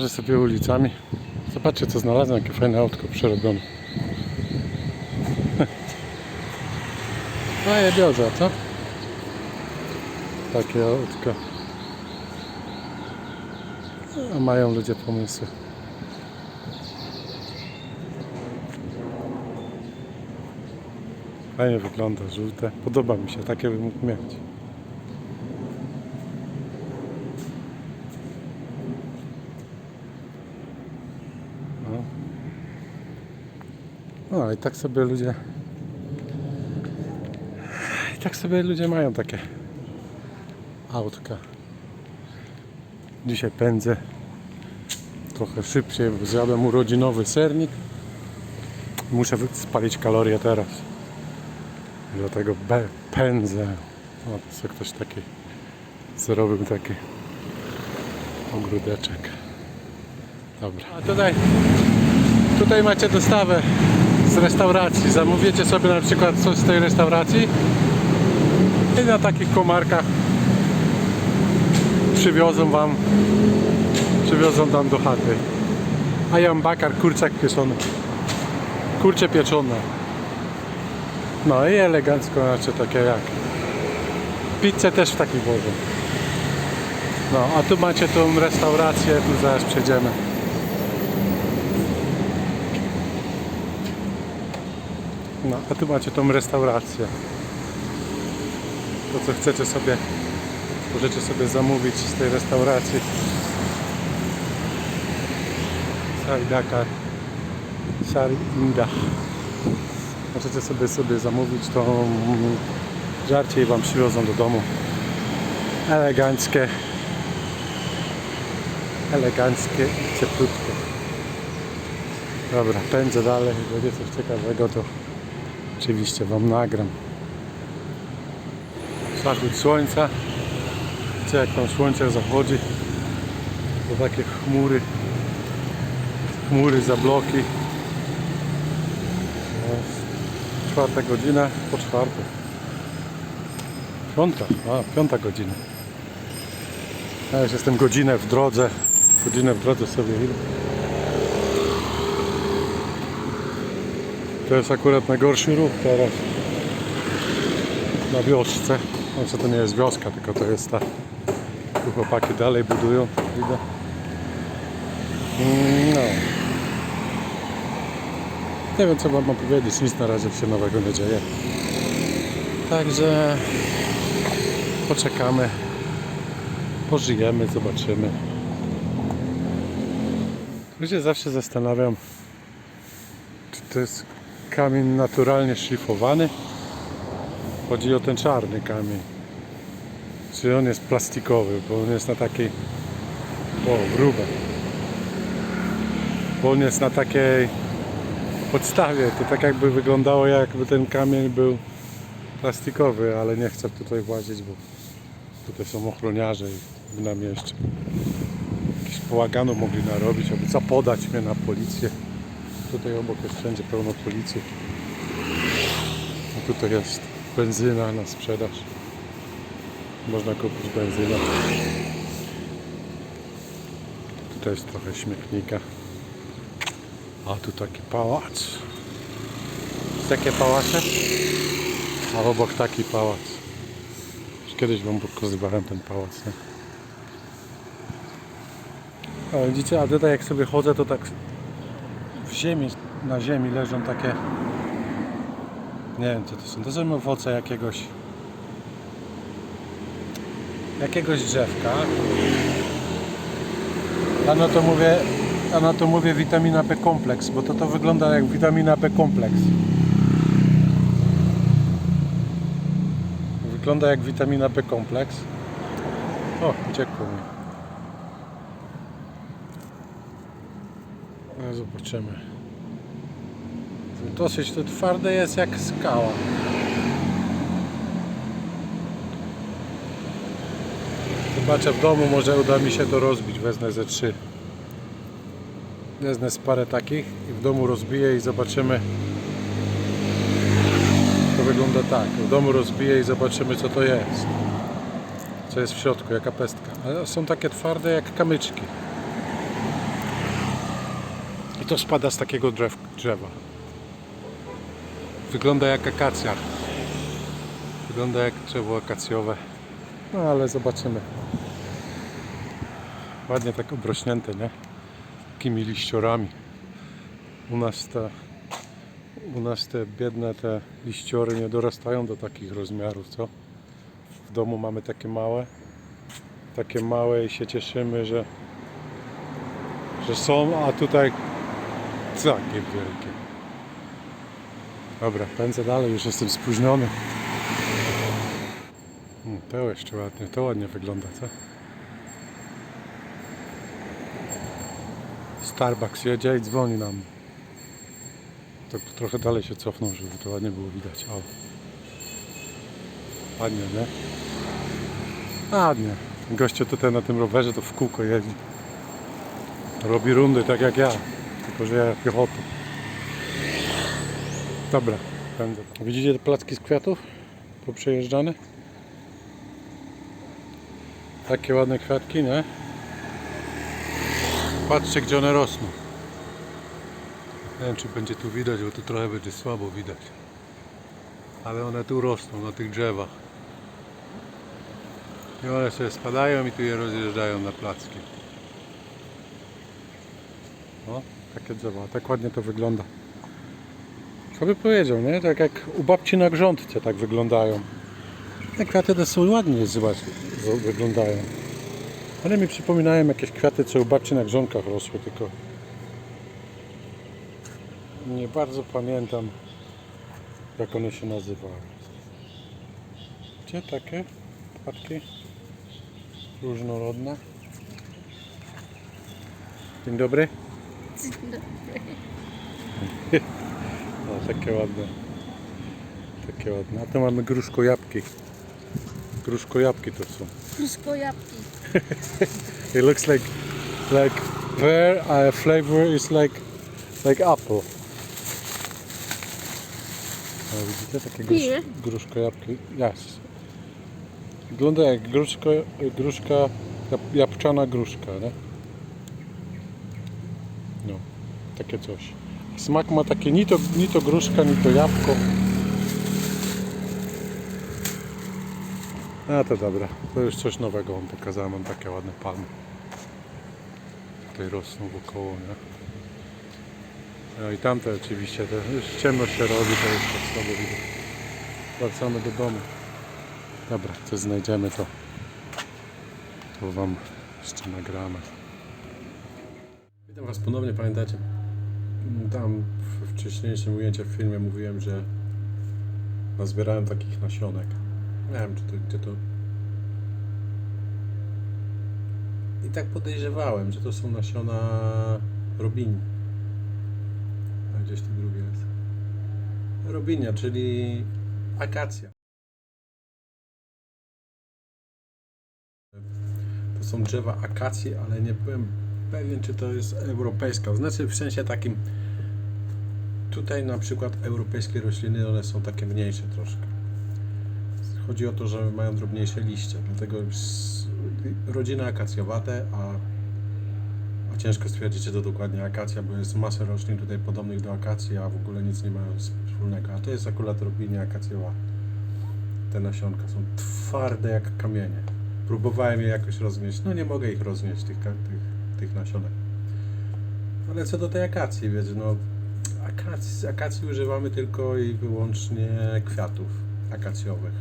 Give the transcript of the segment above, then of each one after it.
Łażę sobie ulicami. Zobaczcie co znalazłem, jakie fajne autko przerobione. No jebioza, co? Takie autko. A mają ludzie pomysły. Fajnie wygląda, żółte. Podoba mi się, takie bym mógł mieć. No i tak sobie ludzie. I tak sobie ludzie mają takie autka. Dzisiaj pędzę trochę szybciej, bo zjadłem urodzinowy sernik. Muszę spalić kalorie teraz. Dlatego pędzę. O, sobie ktoś taki zrobił taki ogródeczek. Dobra. A tutaj, tutaj macie dostawę z restauracji. Zamówicie sobie na przykład coś z tej restauracji i na takich komarkach przywiozą wam przywiozą tam do chaty. A ja mam bakar, kurczak pieczony. Kurcze pieczone. No i elegancko, znaczy takie jak. Pizzę też w takich wożą. No, a tu macie tą restaurację, tu zaraz przejdziemy. A tu macie tą restaurację. To co chcecie sobie, możecie sobie zamówić z tej restauracji. Sari Dakar. Sari Indah. Możecie sobie sobie zamówić mm, żarcie i wam przywiozą do domu. Eleganckie. Eleganckie i cieplutkie. Dobra, pędzę dalej. Będzie coś ciekawego, to oczywiście wam nagram. Zachód słońca. Widzicie jak tam słońce zachodzi. To takie chmury. Chmury za bloki. Czwarta godzina po czwartej. Piąta, a piąta godzina. Ja już jestem godzinę w drodze. Godzinę w drodze sobie idę. To jest akurat najgorszy ruch teraz. Na wiosce. Znaczy to nie jest wioska, tylko to jest ta. Tu chłopaki dalej budują. Widzę. Mm, No. Nie wiem co mam powiedzieć, nic na razie się nowego nie dzieje. Także poczekamy, pożyjemy, zobaczymy. Się zawsze zastanawiam, czy to jest kamień naturalnie szlifowany. Chodzi o ten czarny kamień. Czy on jest plastikowy, bo on jest na takiej. O, grube. Bo on jest na takiej podstawie. To tak jakby wyglądało jakby ten kamień był plastikowy, ale nie chcę tutaj włazić, bo tutaj są ochroniarze i by nam jeszcze jakiś bałaganu mogli narobić, aby zapodać mnie na policję. Tutaj obok jest wszędzie pełno policji. A tutaj jest benzyna na sprzedaż. Można kupić benzynę. Tutaj jest trochę śmietnika. A tu taki pałac. Takie pałace. A obok taki pałac. Już kiedyś wam pokazywałem ten pałac. Nie? A widzicie, a tutaj jak sobie chodzę, to tak w ziemi, na ziemi leżą takie nie wiem co to są. To są owoce jakiegoś jakiegoś drzewka. A no to mówię, a na to mówię witamina B kompleks, bo to to wygląda jak witamina B kompleks. Wygląda jak witamina B kompleks. O, uciekło mi. Zobaczymy. Dosyć to twarde jest jak skała. Zobaczę w domu, może uda mi się to rozbić. Wezmę ze trzy. Wezmę z parę takich i w domu rozbiję i zobaczymy. To wygląda tak. W domu rozbiję i zobaczymy co to jest. Co jest w środku, jaka pestka. Ale są takie twarde jak kamyczki. To spada z takiego drzew, drzewa. Wygląda jak akacja. Wygląda jak drzewo akacjowe. No ale zobaczymy. Ładnie tak obrośnięte, nie? Takimi liściorami. U nas te, u nas te biedne te liściory nie dorastają do takich rozmiarów, co? W domu mamy takie małe. Takie małe i się cieszymy, że, że są, a tutaj takie wielkie. Dobra, pędzę dalej, już jestem spóźniony. To jeszcze ładnie, to ładnie wygląda, co? Starbucks jedzie i dzwoni nam. Tak trochę dalej się cofnął, żeby to ładnie było widać. O. Ładnie, nie? Ładnie. Goście tutaj na tym rowerze to w kółko jeździ. Robi rundy tak jak ja, tylko że ja piechotą. Dobra, pędzę. Widzicie te placki z kwiatów? Poprzejeżdżane? Takie ładne kwiatki, nie? Patrzcie gdzie one rosną. Nie wiem czy będzie tu widać, bo tu trochę będzie słabo widać. Ale one tu rosną, na tych drzewach. I one sobie spadają i tu je rozjeżdżają na placki. O, takie drzewa. Tak ładnie to wygląda. Co by powiedział, nie? Tak jak u babci na grządce tak wyglądają. Te kwiaty to są ładnie, zobacz, wyglądają. One mi przypominają jakieś kwiaty, co u babci na grzonkach rosły, tylko nie bardzo pamiętam, jak one się nazywały. Gdzie takie kwiatki? Różnorodne. Dzień dobry. O, takie ładne. Takie ładne. A tu mamy gruszko jabłki. Gruszko jabłki to są. Wszystko jabłki. It looks like like pear uh, flavor is like like apple. O, widzicie takie grusz, gruszko jabłki? Yes. Wygląda jak gruszko, gruszka, jab, jabłczana gruszka, nie? No, takie coś. Smak ma takie ni to, ni to gruszka, ni to jabłko. A to dobra, to już coś nowego wam pokazałem, mam takie ładne palmy. Tutaj rosną wokoło, nie? No i tamte oczywiście, to już ciemno się robi, to już tak słabo. Wracamy do domu. Dobra, co znajdziemy to, to wam jeszcze nagramy. Witam was ponownie, pamiętacie? Tam w wcześniejszym ujęciu w filmie mówiłem, że nazbierałem takich nasionek. Nie wiem, czy to, gdzie to. I tak podejrzewałem, że to są nasiona robini. A gdzieś tu drugie jest. Robinia, czyli akacja. To są drzewa akacji, ale nie byłem pewien, czy to jest europejska. Znaczy w sensie takim. Tutaj na przykład europejskie rośliny, one są takie mniejsze troszkę. Chodzi o to, że mają drobniejsze liście, dlatego rodzina akacjowate, a, a ciężko stwierdzić, czy to dokładnie akacja, bo jest masa roślin tutaj podobnych do akacji, a w ogóle nic nie mają wspólnego. A to jest akurat robinie akacjowa. Te nasionka są twarde jak kamienie. Próbowałem je jakoś roznieść, no nie mogę ich roznieść, tych, tych, tych nasionek. Ale co do tej akacji, wiecie, no akacji, akacji używamy tylko i wyłącznie kwiatów akacjowych.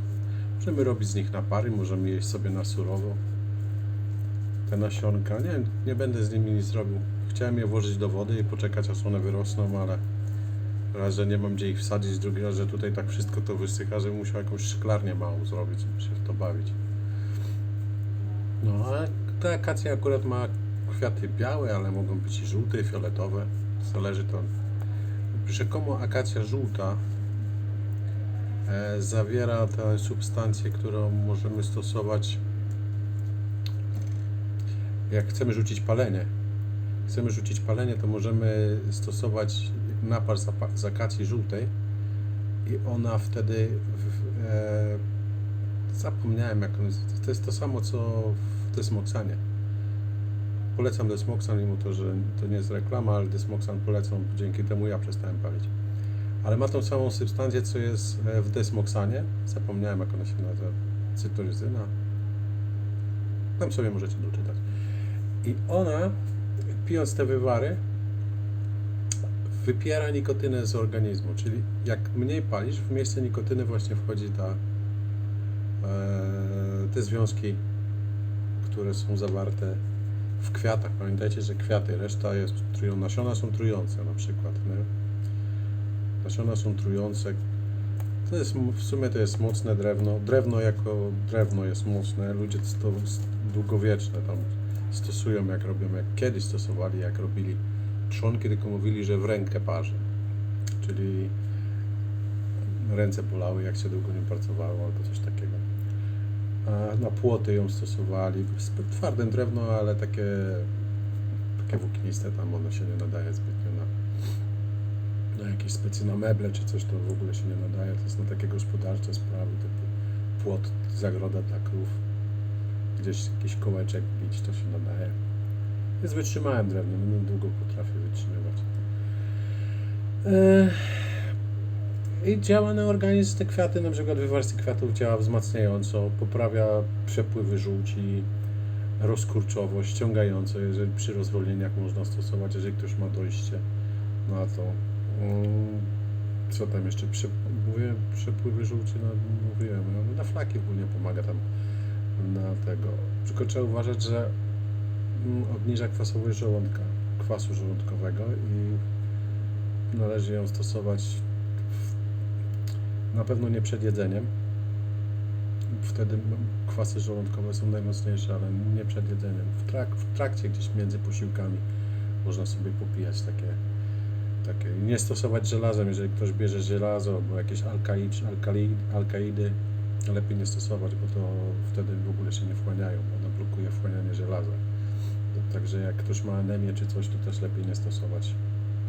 Możemy robić z nich napary, możemy jeść sobie na surowo. Te nasionka, nie, nie będę z nimi nic robił. Chciałem je włożyć do wody i poczekać aż one wyrosną, ale raz, że nie mam gdzie ich wsadzić, drugi raz, że tutaj tak wszystko to wysycha, że musiał jakąś szklarnię małą zrobić, żeby się w to bawić. No, a ta akacja akurat ma kwiaty białe, ale mogą być i żółte, i fioletowe. Zależy to. Rzekomo akacja żółta e, zawiera tę substancję, którą możemy stosować jak chcemy rzucić palenie. Chcemy rzucić palenie, to możemy stosować napar z z akacji żółtej i ona wtedy w, e, zapomniałem jak. To jest to samo co w desmoksanie. Polecam Desmoxan, mimo to, że to nie jest reklama, ale Desmoxan polecam, dzięki temu ja przestałem palić. Ale ma tą samą substancję, co jest e, w Desmoxanie. Zapomniałem, jak ona się nazywa. Cytoryzyna. Tam sobie możecie doczytać. I ona, pijąc te wywary, wypiera nikotynę z organizmu. Czyli jak mniej palisz, w miejsce nikotyny właśnie wchodzi ta, e, te związki, które są zawarte w kwiatach. Pamiętajcie, że kwiaty, reszta jest trująca. Nasiona są trujące na przykład. Nie? Nasiona są trujące. To jest, w sumie to jest mocne drewno. Drewno jako drewno jest mocne. Ludzie to długowieczne tam stosują, jak robią, jak kiedyś stosowali, jak robili trzonki, tylko mówili, że w rękę parzy. Czyli ręce bolały, jak się długo nie pracowało, albo coś takiego. A na płoty ją stosowali. Twarde drewno, ale takie, takie włókniste, tam ono się nie nadaje zbytnio na, na jakieś specy, na meble czy coś, to w ogóle się nie nadaje. To jest na takie gospodarcze sprawy, typu płot, zagroda dla krów. Gdzieś jakiś kołeczek bić, to się nadaje. Jest wytrzymałem drewnem, no długo potrafię wytrzymywać. Eee, I działa na organizm te kwiaty, na przykład wywar z tych kwiatów działa wzmacniająco, poprawia przepływy żółci, rozkurczowość, ściągająco, jeżeli przy rozwolnieniach można stosować, jeżeli ktoś ma dojście na to. Mm, Co tam jeszcze? Przepływy żółci, no, mówiłem, no, na flaki ogólnie pomaga tam na tego. Tylko trzeba uważać, że mm, obniża kwasowość żołądka, kwasu żołądkowego i należy ją stosować na pewno nie przed jedzeniem. Wtedy kwasy żołądkowe są najmocniejsze, ale nie przed jedzeniem. W, trak, w trakcie gdzieś między posiłkami można sobie popijać takie, takie. Nie stosować żelazem, jeżeli ktoś bierze żelazo albo jakieś alkaid, alkaidy, lepiej nie stosować, bo to wtedy w ogóle się nie wchłaniają. Ona blokuje wchłanianie żelaza. Także jak ktoś ma anemię czy coś, to też lepiej nie stosować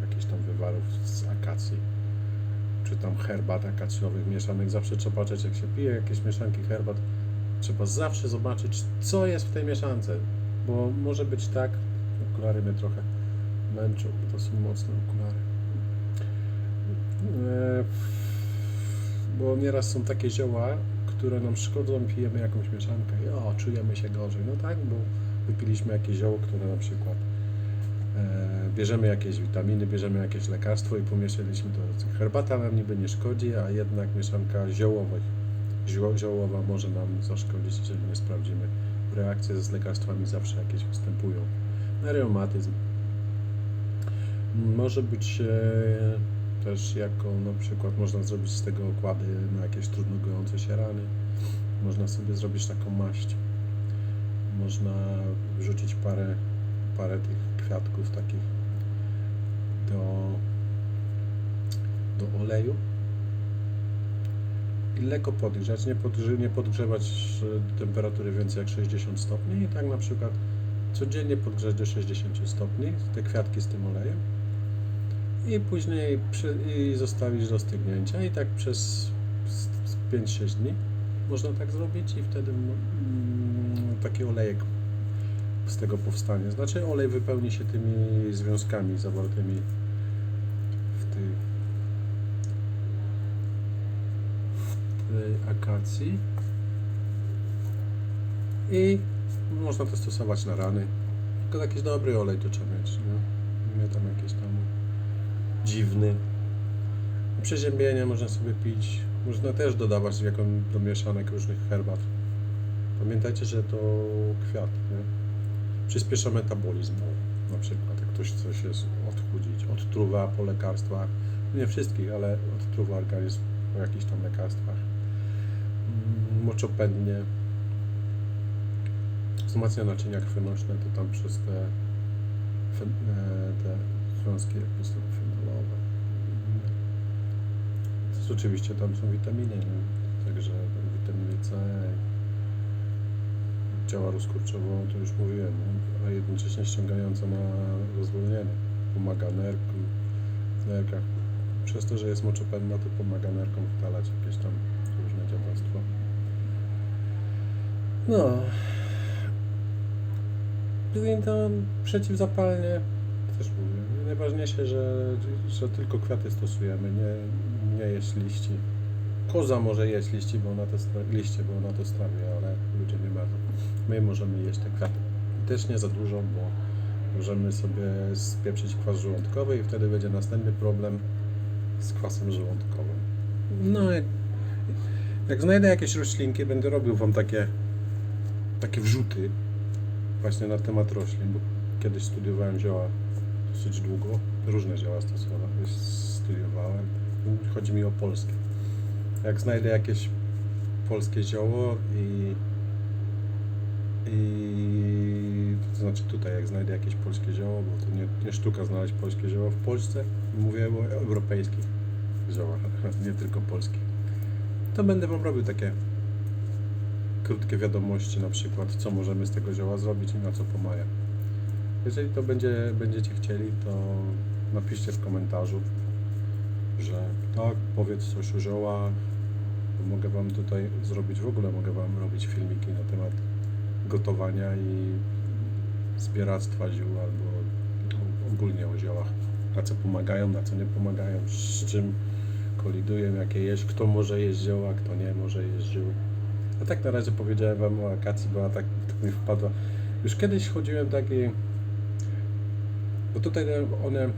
jakichś tam wywarów z akacji, czy tam herbat akacjowych mieszanych. Zawsze trzeba patrzeć, jak się pije jakieś mieszanki herbat, trzeba zawsze zobaczyć, co jest w tej mieszance, bo może być tak, okulary mnie trochę męczą, to są mocne okulary. E, Bo nieraz są takie zioła, które nam szkodzą, pijemy jakąś mieszankę i o, czujemy się gorzej. No tak, bo wypiliśmy jakieś zioło, które na przykład bierzemy jakieś witaminy, bierzemy jakieś lekarstwo i pomieszaliśmy to. Herbata nam niby nie szkodzi, a jednak mieszanka ziołowych, zio, ziołowa może nam zaszkodzić, jeżeli nie sprawdzimy. Reakcje z lekarstwami zawsze jakieś występują. Reumatyzm. Może być e, też jako na przykład można zrobić z tego okłady na jakieś trudno gojące się rany. Można sobie zrobić taką maść. Można wrzucić parę, parę tych kwiatków takich do, do oleju i lekko podgrzać, nie, podgrze, nie podgrzewać e, temperatury więcej jak 60 stopni i tak na przykład codziennie podgrzać do 60 stopni te kwiatki z tym olejem i później przy, i zostawić do stygnięcia i tak przez s- s- 5-6 dni można tak zrobić i wtedy mm, taki olejek z tego powstanie. Znaczy olej wypełni się tymi związkami zawartymi w tej, w tej akacji i można to stosować na rany. Tylko jakiś dobry olej to trzeba mieć, nie? Nie tam jakieś tam dziwny. Przeziębienia można sobie pić. Można też dodawać jako do mieszanek różnych herbat. Pamiętajcie, że to kwiat, nie? Przyspiesza metabolizm na przykład, jak ktoś chce się odchudzić, odtruwa po lekarstwach, nie wszystkich, ale odtruwa organizm po jakichś tam lekarstwach. Mm, Moczopędnie, wzmacnia naczynia krwionośne, to tam przez te, e, te związki fenolowe. To oczywiście tam są witaminy, nie? także witaminy C działa rozkurczowo, to już mówiłem, a jednocześnie ściągająco na rozwolnienie. Pomaga nerkom, w nerkach. Przez to, że jest moczopędna, to pomaga nerkom wtalać jakieś tam różne dziadostwo. No. To przeciwzapalnie też mówię. Najważniejsze, że, że tylko kwiaty stosujemy, nie, nie jeść liści. Koza może jeść liści, bo ona to liście, bo ona to strawi, ale ludzie nie bardzo. My możemy jeść te kwiaty. Też nie za dużo, bo możemy sobie spieprzyć kwas żołądkowy i wtedy będzie następny problem z kwasem żołądkowym. No, jak, jak znajdę jakieś roślinki, będę robił Wam takie, takie wrzuty właśnie na temat roślin, bo kiedyś studiowałem zioła dosyć długo, różne zioła stosowałem, studiowałem. Chodzi mi o polskie. Jak znajdę jakieś polskie zioło i i to znaczy tutaj, jak znajdę jakieś polskie zioło, bo to nie, nie sztuka znaleźć polskie zioło w Polsce, mówię o europejskich ziołach, nie tylko polskich. To będę Wam robił takie krótkie wiadomości, na przykład, co możemy z tego zioła zrobić i na co pomaga. Jeżeli to będzie, będziecie chcieli, to napiszcie w komentarzu, że tak, powiedz coś o ziołach, mogę Wam tutaj zrobić, w ogóle mogę Wam robić filmiki na temat gotowania i zbieractwa ziół albo ogólnie o ziołach. Na co pomagają, na co nie pomagają, z czym kolidują, jakie jeść, kto może jeść zioła, kto nie może jeść ziół. A tak na razie powiedziałem Wam o akacji, bo tak, mi wpadła. Już kiedyś chodziłem taki... Bo tutaj one...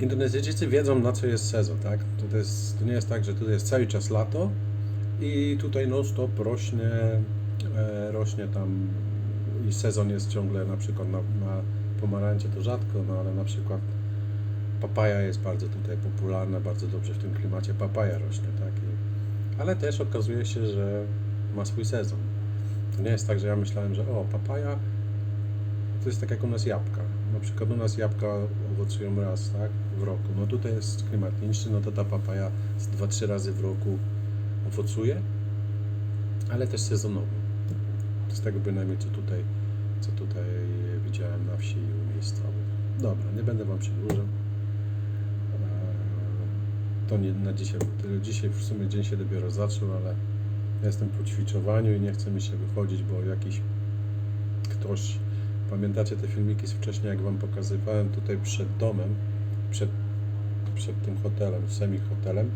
Indonezyjczycy wiedzą na co jest sezon, tak? To, jest, to nie jest tak, że tutaj jest cały czas lato i tutaj non stop rośnie, rośnie tam i sezon jest ciągle na przykład na, na pomarańcze to rzadko, no ale na przykład papaja jest bardzo tutaj popularna, bardzo dobrze w tym klimacie papaja rośnie, tak? I, ale też okazuje się, że ma swój sezon. To nie jest tak, że ja myślałem, że o, papaja to jest tak jak u nas jabłka. Na przykład u nas jabłka owocują raz, tak, w roku. No tutaj jest klimat niższy, no to ta papaja z 2-3 razy w roku owocuje, ale też sezonowo. Z tego bynajmniej co tutaj, co tutaj widziałem na wsi i u miejscowych. Dobra, nie będę Wam przedłużał. Eee, To nie na dzisiaj, tyle. dzisiaj w sumie dzień się dopiero zaczął, ale jestem po ćwiczowaniu i nie chce mi się wychodzić, bo jakiś ktoś, pamiętacie te filmiki z wcześniej, jak Wam pokazywałem tutaj przed domem, przed, przed tym hotelem, semi-hotelem,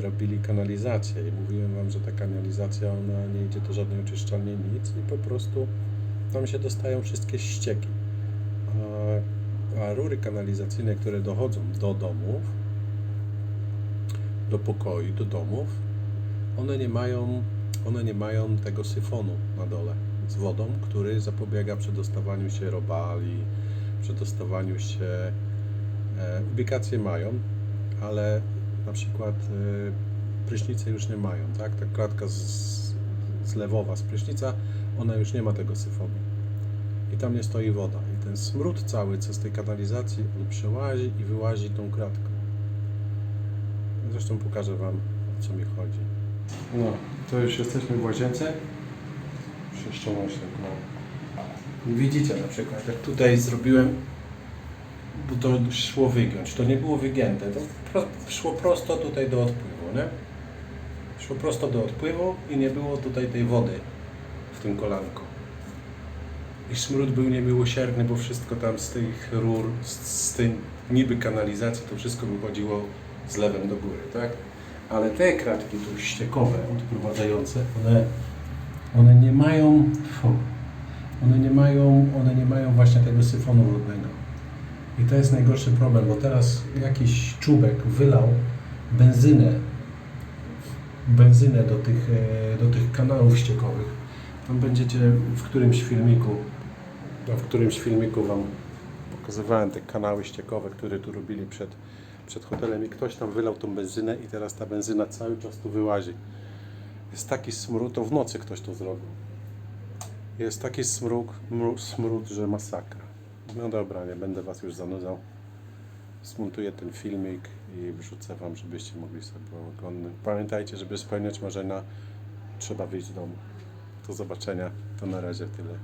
robili kanalizację i mówiłem Wam, że ta kanalizacja, ona nie idzie do żadnej oczyszczalni, nic i po prostu tam się dostają wszystkie ścieki. A, a rury kanalizacyjne, które dochodzą do domów, do pokoi, do domów, one nie mają, one nie mają tego syfonu na dole z wodą, który zapobiega przedostawaniu się robali, przedostawaniu się e, ubikacje mają, ale na przykład e, prysznice już nie mają, tak? Ta klatka z, zlewowa z prysznica, ona już nie ma tego syfonu. I tam nie stoi woda. I ten smród cały, co z tej kanalizacji, on przełazi i wyłazi tą kratką. Zresztą pokażę Wam, o co mi chodzi. No, to już jesteśmy w łazience. Przeszczoność no. Widzicie na przykład, jak tutaj zrobiłem, to szło wygiąć, to nie było wygięte, to pro, szło prosto tutaj do odpływu, nie? Szło prosto do odpływu i nie było tutaj tej wody w tym kolanku. I smród był niemiłosierny, bo wszystko tam z tych rur, z, z tej niby kanalizacji, to wszystko wychodziło z lewem do góry, tak? Ale te kratki tu ściekowe, odprowadzające, one, one nie mają, one nie mają, one nie mają właśnie tego syfonu wodnego. I to jest najgorszy problem, bo teraz jakiś czubek wylał benzynę, benzynę do tych, e, do tych kanałów ściekowych. Tam będziecie w którymś filmiku, no, w którymś filmiku Wam pokazywałem te kanały ściekowe, które tu robili przed, przed hotelem i ktoś tam wylał tą benzynę i teraz ta benzyna cały czas tu wyłazi. Jest taki smród, to w nocy ktoś to zrobił. Jest taki smród, smród, że masakra. No dobra, nie będę Was już zanudzał. Smontuję ten filmik i wrzucę Wam, żebyście mogli sobie oglądać. Pamiętajcie, żeby spełniać marzenia, trzeba wyjść z domu. Do zobaczenia. To na razie tyle.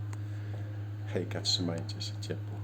Hejka, trzymajcie się ciepło.